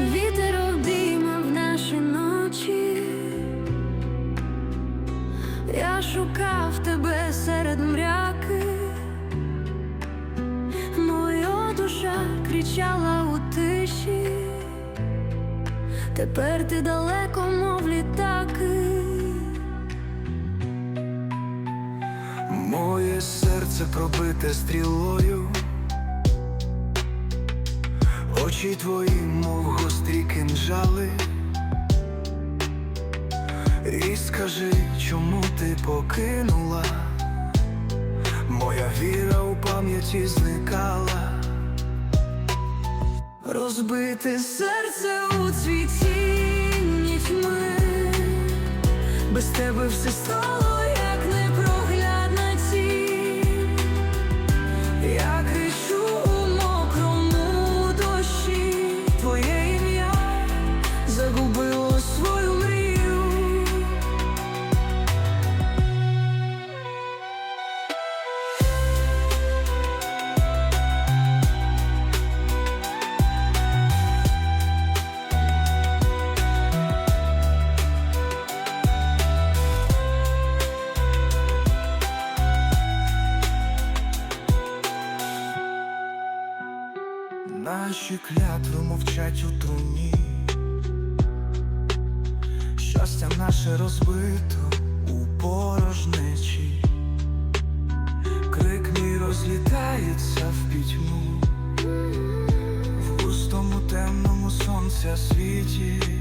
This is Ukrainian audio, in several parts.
Вітер обіймав наші ночі, я шукав тебе серед мряки, моя душа кричала у тиші, тепер ти далеко, мов літаки. Моє серце пробите стрілою, очі твої мов скажи, чому ти покинула? Моя віра у пам'яті зникала. Розбите серце у цвітінні тьми, без тебе все стало Наші клятви мовчать у труні, щастя наше розбито у порожнечі, крик мій розлітається в пітьму, в густому темному сонця світі.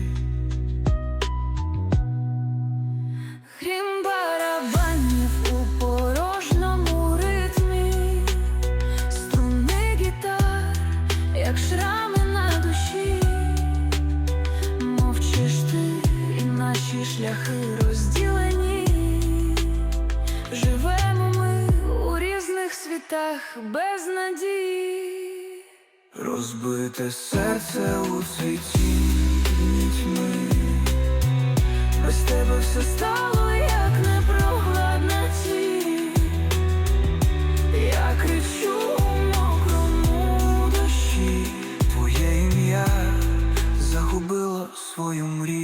Шляхи розділені, живемо ми у різних світах без надії. Розбите серце у світі тьми, без тебе все Стало як непрогладна тінь, я кричу у мокрому дощі. Твоє ім'я загубило свою мрію.